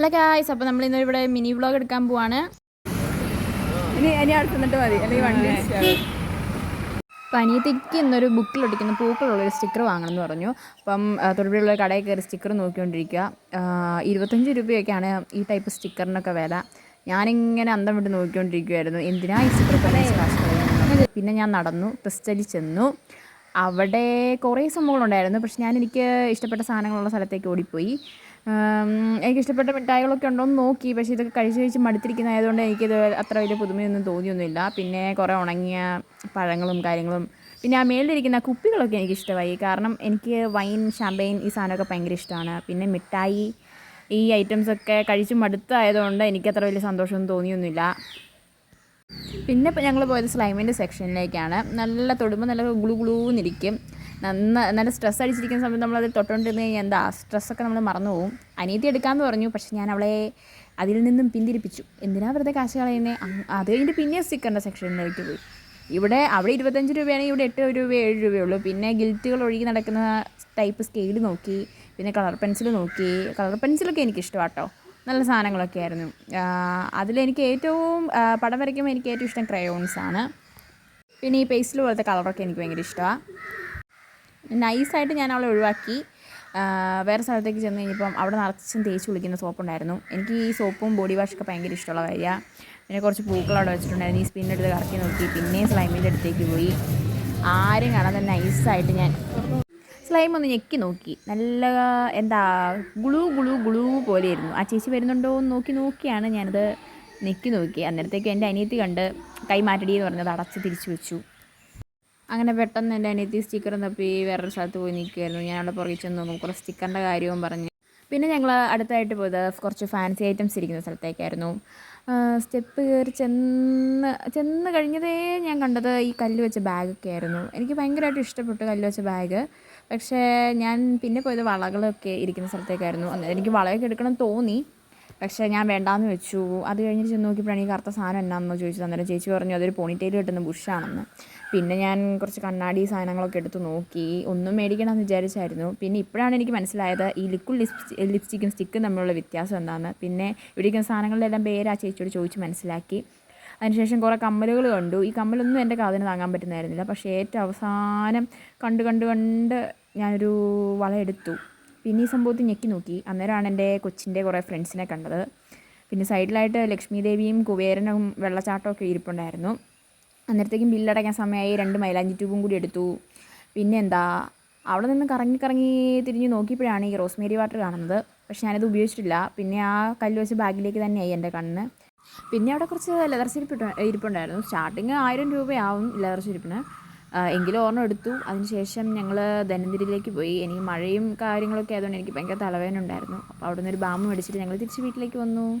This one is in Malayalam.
ഹലോ ഗായ്സ് അപ്പോൾ നമ്മൾ ഇന്ന് ഇവിടെ മിനി വ്ലോഗ് എടുക്കാൻ പോവാണ്. ഇനി ഇനി അടുത്തുന്നിട്ട് മതി. അല്ലെങ്കിൽ വണ്ടി പനി അനിയത്തിക്ക് ഇന്നൊരു ബുക്കിൽ ഒട്ടിക്കുന്ന പൂക്കളുള്ളൊരു സ്റ്റിക്കർ വാങ്ങണം എന്ന് പറഞ്ഞു. അപ്പം തൊടുപുഴയുള്ള കടയിൽ കയറി സ്റ്റിക്കർ നോക്കിക്കൊണ്ടിരിക്കുക. ഇരുപത്തഞ്ച് രൂപയൊക്കെയാണ് ഈ ടൈപ്പ് സ്റ്റിക്കറിനൊക്കെ വില. ഞാനിങ്ങനെ അന്തം വിട്ട് നോക്കിക്കൊണ്ടിരിക്കുമായിരുന്നു എന്തിനാ ഈ സ്റ്റിക്കർ പിന്നെ ഞാൻ നടന്നു. ക്രിസ്റ്റലിൽ ചെന്നു. അവിടെ കുറേ സംഭവങ്ങളുണ്ടായിരുന്നു. പക്ഷെ ഞാൻ എനിക്ക് ഇഷ്ടപ്പെട്ട സാധനങ്ങളുള്ള സ്ഥലത്തേക്ക് ഓടിപ്പോയി. ഉം, എനിക്ക് ഇഷ്ടപ്പെട്ട മിഠായികളൊക്കെ ഉണ്ടോ എന്ന് നോക്കി. പക്ഷേ ഇതൊക്കെ കഴിച്ച് കഴിച്ച് മടുത്തിരിക്കുന്നതായതുകൊണ്ട് എനിക്കിത് അത്ര വലിയ പുതുമയൊന്നും തോന്നിയൊന്നുമില്ല. പിന്നെ കുറേ ഉണങ്ങിയ പഴങ്ങളും കാര്യങ്ങളും. പിന്നെ ആ മേളിലിരിക്കുന്ന കുപ്പികളൊക്കെ എനിക്ക് ഇഷ്ടമായി കാരണം എനിക്ക് വൈൻ ഷാമ്പെയിൻ ഈ സാധനമൊക്കെ ഭയങ്കര ഇഷ്ടമാണ്. പിന്നെ മിഠായി ഈ ഐറ്റംസൊക്കെ കഴിച്ച് മടുത്തായതുകൊണ്ട് എനിക്ക് അത്ര വലിയ സന്തോഷമൊന്നും തോന്നിയൊന്നുമില്ല. പിന്നെ ഞങ്ങൾ പോയത് സ്ലൈമിന്റെ സെക്ഷനിലേക്കാണ്. നല്ല തൊടുമ്പോൾ നല്ല ഗുളു ഗുളൂന്നിരിക്കും നന്ന നല്ല സ്ട്രെസ് അടിച്ചിരിക്കുന്ന സമയത്ത് നമ്മളത് തൊട്ടുകൊണ്ടിരുന്ന് കഴിഞ്ഞാൽ എന്താ സ്ട്രെസ്സൊക്കെ നമ്മൾ മറന്നു പോകും അനീതി എടുക്കാമെന്ന് പറഞ്ഞു പക്ഷെ ഞാൻ അവളെ അതിൽ നിന്നും പിന്തിരിപ്പിച്ചു. എന്തിനാ വെറുതെ കാശ് കളയുന്നത് അത് കഴിഞ്ഞിട്ട് പിന്നെ സ്റ്റിക്കറിന്റെ സെക്ഷനിലേക്ക് പോയി. ഇവിടെ അവിടെ ഇരുപത്തഞ്ച് രൂപയാണെങ്കിൽ ഇവിടെ എട്ട് രൂപ ഏഴ് രൂപയുള്ളൂ പിന്നെ ഗിൽറ്റുകൾ ഒഴുകി നടക്കുന്ന ടൈപ്പ് സ്കെയിൽ നോക്കി പിന്നെ കളർ പെൻസിൽ നോക്കി. കളർ പെൻസിലൊക്കെ എനിക്കിഷ്ടമാട്ടോ നല്ല സാധനങ്ങളൊക്കെ ആയിരുന്നു. അതിലെനിക്ക് ഏറ്റവും പടം വരയ്ക്കുമ്പോൾ എനിക്ക് ഏറ്റവും ഇഷ്ടം ക്രയോൺസാണ്. പിന്നെ ഈ പേസ്റ്റിൽ പോലത്തെ കളറൊക്കെ എനിക്ക് ഭയങ്കര ഇഷ്ടമാണ് നൈസായിട്ട് ഞാൻ അവളെ ഒഴിവാക്കി. വേറെ സ്ഥലത്തേക്ക് ചെന്ന് കഴിഞ്ഞപ്പം അവിടെ നിറച്ചും തേച്ച് കുളിക്കുന്ന സോപ്പുണ്ടായിരുന്നു. എനിക്ക് ഈ സോപ്പും ബോഡി വാഷൊക്കെ ഭയങ്കര ഇഷ്ടമുള്ള കാര്യമാണ് പിന്നെ കുറച്ച് പൂക്കൾ അവിടെ വെച്ചിട്ടുണ്ടായിരുന്നു. ഈ സ്പിന്നെടുത്ത് കറക്കി നോക്കി. പിന്നെയും സ്ലൈമിന്റെ അടുത്തേക്ക് പോയി. ആരും കാണാതെ നൈസായിട്ട് ഞാൻ സ്ലൈം ഒന്ന് ഞെക്കി നോക്കി. നല്ല എന്താ ഗുളു ഗുളു ഗുളു പോലെയായിരുന്നു. ആ ചേച്ചി വരുന്നുണ്ടോ എന്ന് നോക്കി നോക്കിയാണ് ഞാനത് ഞെക്കി നോക്കി. അന്നേരത്തേക്ക് എന്റെ അനിയത്തി കണ്ട് കൈ മാറ്റടി എന്ന് പറഞ്ഞത് അടച്ച് തിരിച്ചു വെച്ചു. അങ്ങനെ പെട്ടെന്ന് എന്റെ അനിയത്തി സ്റ്റിക്കർ തപ്പി വേറൊരു സ്ഥലത്ത് പോയി നിൽക്കുമായിരുന്നു ഞാൻ അവിടെ പുറകിൽ ചെന്ന് നോക്കും കുറച്ച് സ്റ്റിക്കറിന്റെ കാര്യവും പറഞ്ഞ്. പിന്നെ ഞങ്ങൾ അടുത്തായിട്ട് പോയത് കുറച്ച് ഫാൻസി ഐറ്റംസ് ഇരിക്കുന്ന സ്ഥലത്തേക്കായിരുന്നു. സ്റ്റെപ്പ് കയറി ചെന്ന് ചെന്ന് കഴിഞ്ഞതേ ഞാൻ കണ്ടത് ഈ കല്ല് വെച്ച ബാഗൊക്കെ ആയിരുന്നു. എനിക്ക് ഭയങ്കരമായിട്ട് ഇഷ്ടപ്പെട്ടു കല്ല് വെച്ച ബാഗ് പക്ഷേ ഞാൻ പിന്നെ പോയത് വളകളൊക്കെ ഇരിക്കുന്ന സ്ഥലത്തേക്കായിരുന്നു. എനിക്ക് വളയൊക്കെ എടുക്കണം തോന്നി. പക്ഷേ ഞാൻ വേണ്ടാന്ന് വെച്ചു. അത് കഴിഞ്ഞിട്ട് ചെന്ന് നോക്കിയപ്പോഴാണ് ഈ കറുത്ത സാധനം എന്നാണെന്ന് ചോദിച്ചത്. അന്നേരം ചേച്ചി പറഞ്ഞു അതൊരു പോണിറ്റെയിൽ കിട്ടുന്ന ബുഷാണെന്ന്. പിന്നെ ഞാൻ കുറച്ച് കണ്ണാടി സാധനങ്ങളൊക്കെ എടുത്ത് നോക്കി. ഒന്നും മേടിക്കണമെന്ന് വിചാരിച്ചായിരുന്നു. പിന്നെ ഇപ്പോഴാണ് എനിക്ക് മനസ്സിലായത് ഈ ലിക്വിഡ് ലിപ്സ്റ്റി ലിപ്സ്റ്റിക്കും സ്റ്റിക്കും തമ്മിലുള്ള വ്യത്യാസം എന്താണെന്ന് പിന്നെ ഇവിടെ ഇരിക്കുന്ന സാധനങ്ങളിലെല്ലാം പേര് ആ ചേച്ചിയോട് ചോദിച്ച് മനസ്സിലാക്കി. അതിനുശേഷം കുറേ കമ്മലുകൾ കണ്ടു. ഈ കമ്മലൊന്നും എന്റെ കാതിന് താങ്ങാൻ പറ്റുന്നതായിരുന്നില്ല. പക്ഷേ ഏറ്റവും അവസാനം കണ്ട് കണ്ട് കണ്ട് ഞാനൊരു വള എടുത്തു. പിന്നെ ഈ സംഭവത്തിൽ ഞെക്കി നോക്കി. അന്നേരമാണ് എന്റെ കൊച്ചിന്റെ കുറേ ഫ്രണ്ട്സിനെ കണ്ടത്. പിന്നെ സൈഡിലായിട്ട് ലക്ഷ്മി ദേവിയും കുബേരനും വെള്ളച്ചാട്ടമൊക്കെ ഇരിപ്പുണ്ടായിരുന്നു. അന്നേരത്തേക്കും ബില്ലടയ്ക്കാൻ സമയമായി. രണ്ട് മൈലാഞ്ചി ട്യൂബും കൂടി എടുത്തു. പിന്നെ എന്താ അവിടെ നിന്ന് കറങ്ങി കറങ്ങി തിരിഞ്ഞ് നോക്കിയപ്പോഴാണ് ഈ റോസ്മേരി വാട്ടർ കാണുന്നത്. പക്ഷെ ഞാനത് ഉപയോഗിച്ചിട്ടില്ല. പിന്നെ ആ കല്ല് വെച്ച് ബാഗിലേക്ക് തന്നെയായി എന്റെ കണ്ണ്. പിന്നെ അവിടെ കുറച്ച് ലെതർ സിരിപ്പ് ഇരിപ്പുണ്ടായിരുന്നു. സ്റ്റാർട്ടിങ് ആയിരം രൂപയാവും ലെതർ ചെരുപ്പിന് ആ, എങ്കിലും ഓർമ്മ എടുത്തു. അതിനുശേഷം ഞങ്ങൾ ധനന്തിരിയിലേക്ക് പോയി. എനിക്ക് മഴയും കാര്യങ്ങളൊക്കെ ആയതുകൊണ്ട് എനിക്ക് ഭയങ്കര തലവേദന ഉണ്ടായിരുന്നു. അപ്പോൾ അവിടെ നിന്ന് ഒരു ബാമ്പ് മേടിച്ചിട്ട് ഞങ്ങൾ തിരിച്ച് വീട്ടിലേക്ക് വന്നു.